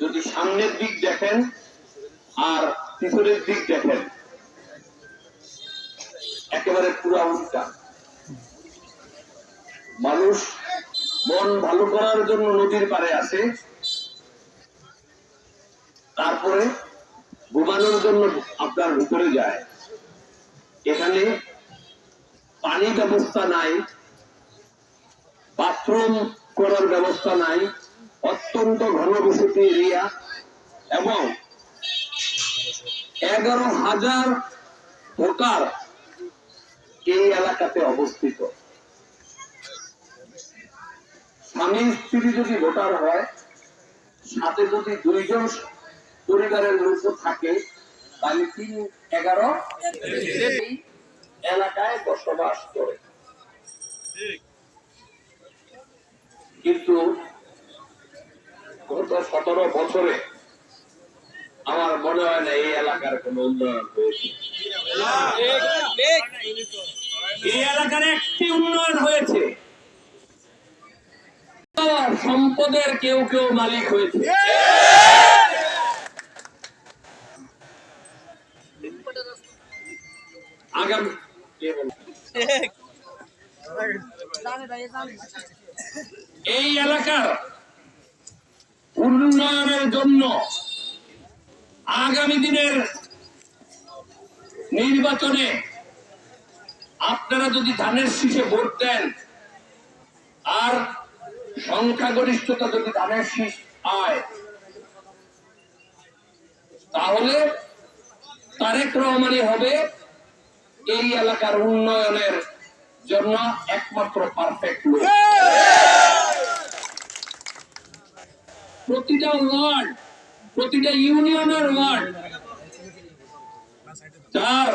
যদি সামনের দিক দেখেন আর পিছনের দিক দেখেন, একেবারে পুরা উল্টা মানুষ মন ভালো করার জন্য নদীর পাড়ে আসে, তারপরে ঘুমানোর জন্য আপনার ভিতরে যায়। এখানে পানি ব্যবস্থা নাই, বাথরুম করার ব্যবস্থা নাই অত্যন্ত ঘনবসতি এরিয়া এবং এগারো হাজার ভোটার এই এলাকাতে অবস্থিত। স্বামী স্ত্রী যদি ভোটার হয়, সাথে যদি দুইজন পরিবারের লোক থাকে, তাহলে তিন এগারো এলাকায় বসবাস করে। কিন্তু সতেরো বছরে আমার মনে হয় না এই এলাকার কোন উন্নয়ন হয়েছে। এই এলাকার একটি উন্নয়ন হয়েছে। সম্পদের কেউ কেউ মালিক হয়েছে। আগামী এই এলাকার উন্নয়নের জন্য আগামী দিনের নির্বাচনে আপনারা যদি ধানের শীষে ভোট দেন, আর সংখ্যাগরিষ্ঠতা যদি ধানের শীষ হয়, তাহলে তারেক রহমানই হবে এই এলাকার উন্নয়নের জন্য একমাত্র পারফেক্ট প্রতিটা ওয়ার্ড, প্রতিটা ইউনিয়নের ওয়ার্ড যার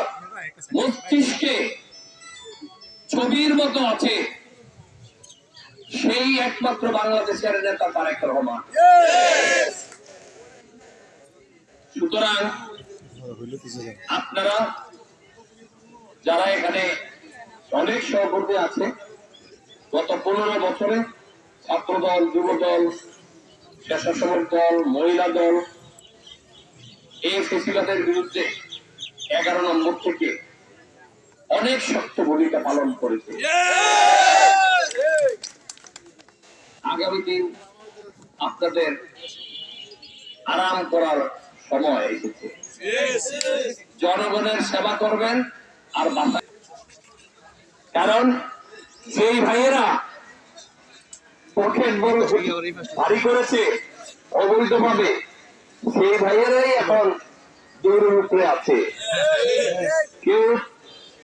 মস্তিষ্কে ছবির মতো আছে। সেই একমাত্র বাংলাদেশের নেতা তারেক রহমান। সুতরাং আপনারা যারা এখানে অনেক সহকর্মী আছে, গত পনেরো বছরে ছাত্র দল যুব দল স্বেচ্ছাসেবক দল, মহিলা দল এই ফেসিলাদের বিরুদ্ধে এগারো নম্বর থেকে অনেক শক্ত ভূমিকা পালন করেছে। আগামী দিন আপনাদের আরাম করার সময় এসেছে। জনগণের সেবা করবেন আর বাসা কারণ যেই ভাইয়েরা পকেট বড় ভারী করেছে। অবৈধভাবে। সেই ভাইয়েরাই এখন দৌড়ের উপরে আছে।